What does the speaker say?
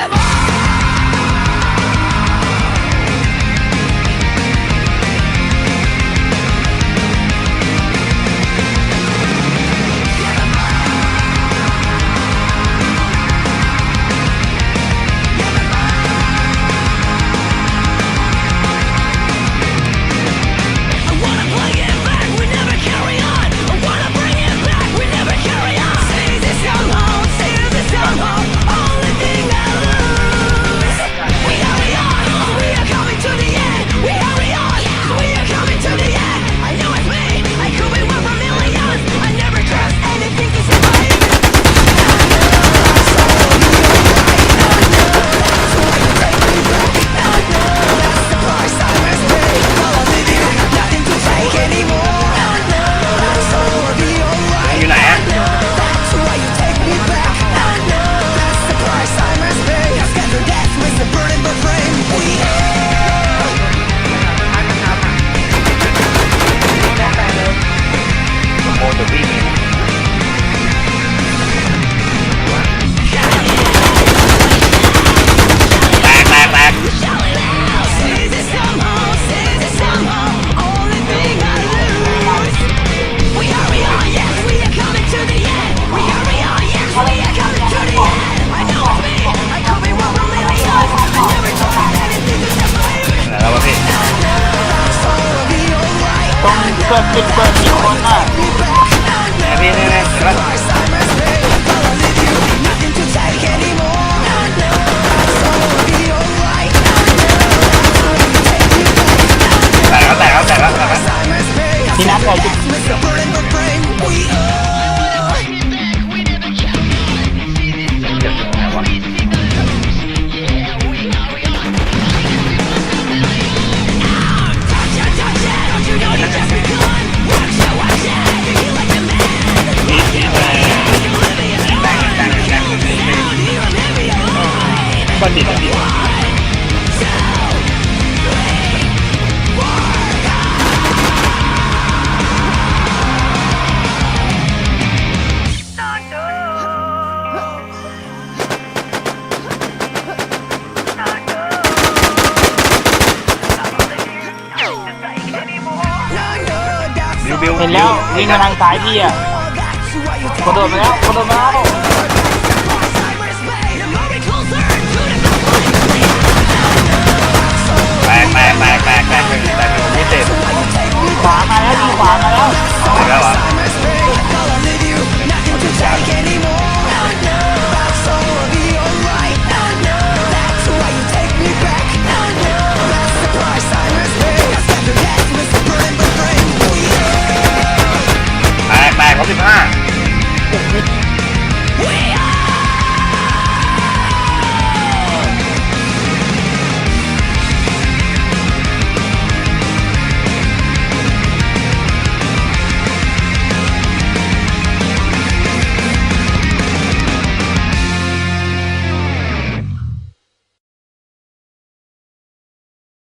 anymore That's the question. Why not? ัณฑิตเห็นแล้ววิ่งมาทางซ้ายพี่อะกระโดดมาแล้วกระโดดมาแล้ว